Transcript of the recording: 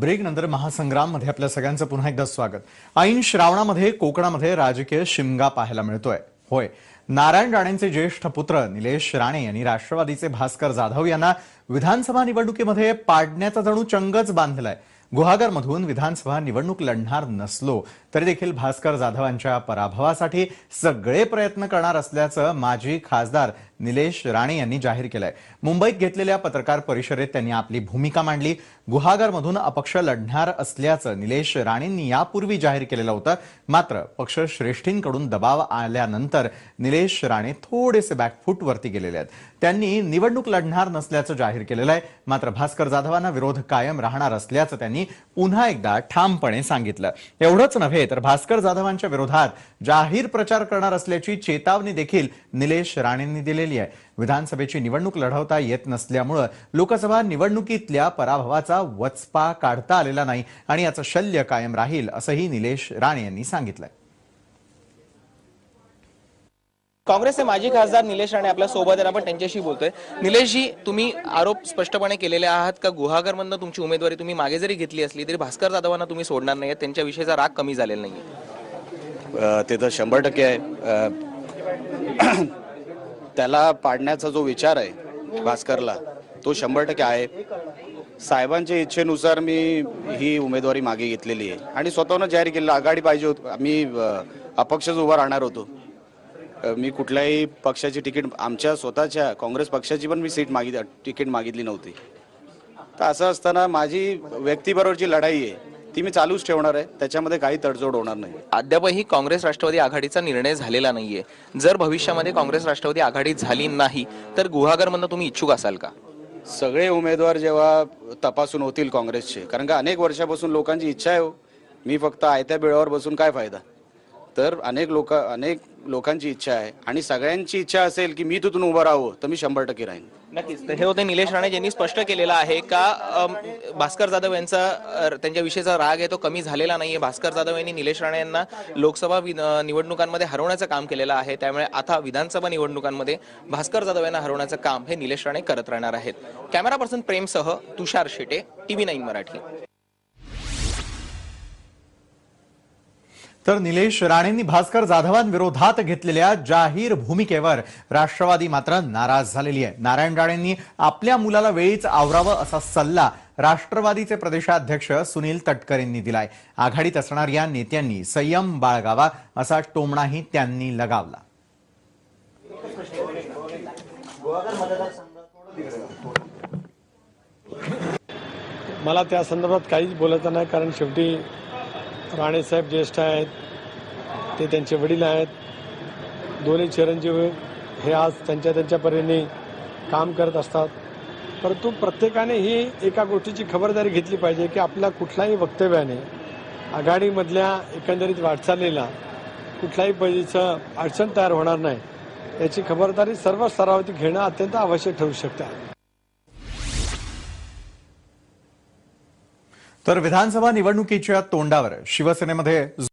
Break नंतर महासंग्राममध्ये आपल्या सगळ्यांचं पुन्हा एकदा स्वागत. ऐन श्रावणामध्ये कोकणामध्ये राजकीय शिमगा पाहायला मिळतोय. होय. नारायण राणेंचे ज्येष्ठ पुत्र निलेश राणे यांनी राष्ट्रवादीचे भास्कर जाधव यांना विधानसभा निवडणुकीमध्ये पाडण्याचा जणू चंगच बांधलाय. गुहागरमधून विधानसभा निवडणूक लढणार नसलो तरी देखील भास्कर जाधवांच्या पराभवासाठी सगळे प्रयत्न करणार असल्याचं माजी खासदार निलेश राणे यांनी जाहीर केलंय. मुंबईत घेतलेल्या पत्रकार परिषदेत त्यांनी आपली भूमिका मांडली. गुहागरमधून अपक्ष लढणार असल्याचं निलेश राणेंनी यापूर्वी जाहीर केलेलं होतं. मात्र पक्ष श्रेष्ठींकडून दबाव आल्यानंतर निलेश राणे थोडेसे बॅकफूटवरती गेलेले आहेत. त्यांनी निवडणूक लढणार नसल्याचं जाहीर केलेलं आहे. मात्र भास्कर जाधवांना विरोध कायम राहणार असल्याचं त्यांनी पुन्हा एकदा ठामपणे सांगितलं. एवढंच नव्हे तर भास्कर जाधवांच्या विरोधात जाहीर प्रचार करणार असल्याची चेतावणी देखील निलेश राणेंनी दिलेली आहे. विधानसभेची निवडणूक लढवता येत नसल्यामुळं लोकसभा निवडणुकीतल्या पराभवाचा वचपा काढता आलेला नाही आणि याचं शल्य कायम राहील असंही निलेश राणे यांनी सांगितलंय. काँग्रेसचे माजी खासदार निलेश राणे आपल्यासोबत आहेत आपण त्यांच्याशी बोलतोय. निलेशजी तुम्ही आरोप स्पष्टपणे केलेले आहात का? गुहागरमधनं तुमची उमेदवारी तुम्ही मागे जरी घेतली असली तरी भास्कर जाधवांना तुम्ही सोडणार नाही त्यांच्याविषयीचा राग कमी झालेला नाही ते तर शंभर टक्के आहे. अ, त्याला पाडण्याचा जो विचार आहे भास्करला तो शंभर टक्के आहे. साहेबांच्या इच्छेनुसार मी ही उमेदवारी मागे घेतलेली आहे. आणि स्वतःनं जाहीर केलेलं आघाडी पाहिजे होत मी अपक्षच उभा राहणार होतो. मी कुठल्याही पक्षाची तिकीट आमच्या स्वतःच्या काँग्रेस पक्षाची पण मी सीट मागित तिकीट मागितली नव्हती. तर असं असताना माझी व्यक्तीबरोबरची लढाई आहे ती मी चालूच ठेवणार आहे. त्याच्यामध्ये काही तडजोड होणार नाही. अद्यापही काँग्रेस राष्ट्रवादी आघाडीचा निर्णय झालेला नाहीये. जर भविष्यामध्ये काँग्रेस राष्ट्रवादी आघाडी झाली नाही तर गुहागरमधनं तुम्ही इच्छुक असाल का? सगळे उमेदवार जेव्हा तपासून होतील काँग्रेसचे. कारण का अनेक वर्षापासून लोकांची इच्छा आहे हो. मी फक्त आयत्या बिळावर बसून काय फायदा? तर अनेक लोक अनेक लोकांची इच्छा आहे. आणि सगळ्यांची इच्छा असेल की मी तिथून उभं राहू तर मी शंभर टक्के राहीन. नक्कीच. हे होते निलेश राणे यांनी स्पष्ट केलेलं आहे का भास्कर जाधव यांचा त्यांच्या त्यांच्याविषयीचा राग आहे तो कमी झालेला नाहीये. भास्कर जाधव यांनी निलेश राणे यांना लोकसभा निवडणुकांमध्ये हरवण्याचं काम केलेलं आहे. त्यामुळे आता विधानसभा निवडणुकांमध्ये भास्कर जाधव यांना हरवण्याचं काम हे निलेश राणे करत राहणार आहेत. कॅमेरा पर्सन प्रेमसह तुषार शेटे टीव्ही नाईन मराठी. तर निलेश राणेंनी भास्कर जाधवांविरोधात घेतलेल्या जाहीर भूमिकेवर राष्ट्रवादी मात्र नाराज झालेली आहे. नारायण राणेंनी आपल्या मुलाला वेळीच आवरावं असा सल्ला राष्ट्रवादीचे प्रदेशाध्यक्ष सुनील तटकरेंनी दिलाय. आघाडीत असणाऱ्या नेत्यांनी संयम बाळगावा असा टोमणाही त्यांनी लगावला. मला त्या संदर्भात काहीच बोलायचं नाही कारण शेवटी राणेसाहेब ज्येष्ठ आहेत ते त्यांचे वडील आहेत. दोन्ही चिरंजीव हे आज त्यांच्या त्यांच्या परीने काम करत असतात. परंतु प्रत्येकाने ही एका गोष्टीची खबरदारी घेतली पाहिजे की आपल्या कुठल्याही वक्तव्याने आघाडीमधल्या एकंदरीत वाटचालीला कुठल्याही पद्धतीचं अडचण तयार होणार नाही. याची खबरदारी सर्व स्तरावरती घेणं अत्यंत आवश्यक ठरू शकतं. तर विधानसभा निवडणुकीच्या तोंडावर शिवसेनेमध्ये